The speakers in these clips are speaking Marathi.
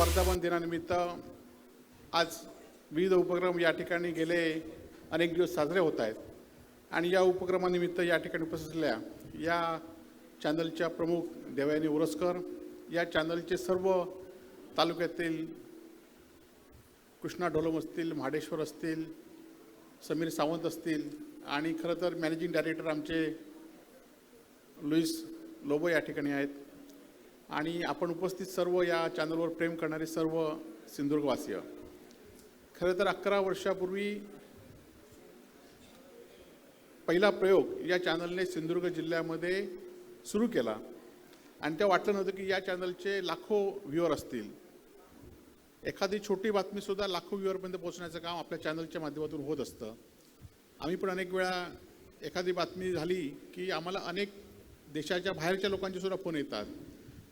वर्धापन दिनानिमित्त आज विविध उपक्रम या ठिकाणी गेले अनेक दिवस साजरे होत आहेत. आणि या उपक्रमानिमित्त या ठिकाणी उपस्थित असलेल्या या चॅनलच्या प्रमुख देवयानी उरसकर या चॅनलचे सर्व तालुक्यातील कृष्णा ढोलम असतील महाडेश्वर असतील समीर सावंत असतील आणि खरं तर मॅनेजिंग डायरेक्टर आमचे लुईस लोबो या ठिकाणी आहेत. आणि आपण उपस्थित सर्व या चॅनलवर प्रेम करणारे सर्व सिंधुदुर्गवासीय खरं तर अकरा वर्षापूर्वी पहिला प्रयोग या चॅनलने सिंधुदुर्ग जिल्ह्यामध्ये सुरू केला. आणि त्या वाटलं नव्हतं की या चॅनलचे लाखो व्ह्युअर असतील. एखादी छोटी बातमीसुद्धा लाखो व्ह्युअरपर्यंत पोहोचण्याचं काम आपल्या चॅनलच्या माध्यमातून होत असतं. आम्ही पण अनेक वेळा एखादी बातमी झाली की आम्हाला अनेक देशाच्या बाहेरच्या लोकांचे सुद्धा फोन येतात.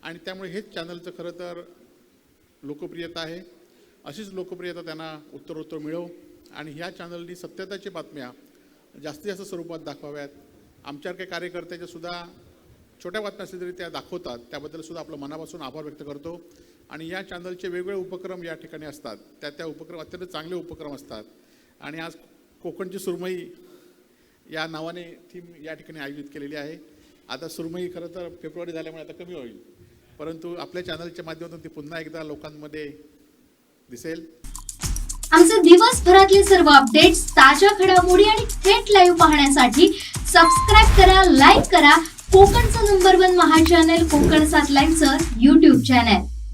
आणि त्यामुळे हेच चॅनलचं खरं तर लोकप्रियता आहे. अशीच लोकप्रियता त्यांना उत्तरोत्तर मिळव आणि ह्या चॅनलनी सत्यताच्या बातम्या जास्तीत जास्त स्वरूपात दाखवाव्यात. आमच्यासारख्या कार्यकर्त्याच्या सुद्धा छोट्या बातम्या असल्या तरी त्या दाखवतात. त्याबद्दल सुद्धा आपलं मनापासून आभार व्यक्त करतो. आणि या चॅनलचे वेगवेगळे उपक्रम या ठिकाणी असतात. त्या त्या उपक्रम अत्यंत चांगले उपक्रम असतात. आणि आज कोकणची सुरमई या नावाने थीम या ठिकाणी आयोजित केलेली आहे. आता सुरमई खरं तर फेब्रुवारी झाल्यामुळे आता कमी होईल. परंतु आपल्या चॅनलच्या माध्यमातून ती पुन्हा एकदा लोकांमध्ये दिसेल. आमचे दिवसभरातले सर्व अपडेट्स ताज्या घडामोडी आणि थेट लाईव्ह पाहण्यासाठी सबस्क्राईब करा लाईक करा. कोकणचं नंबर वन महा चॅनल कोकण सात लाईव्हचं युट्यूब चॅनल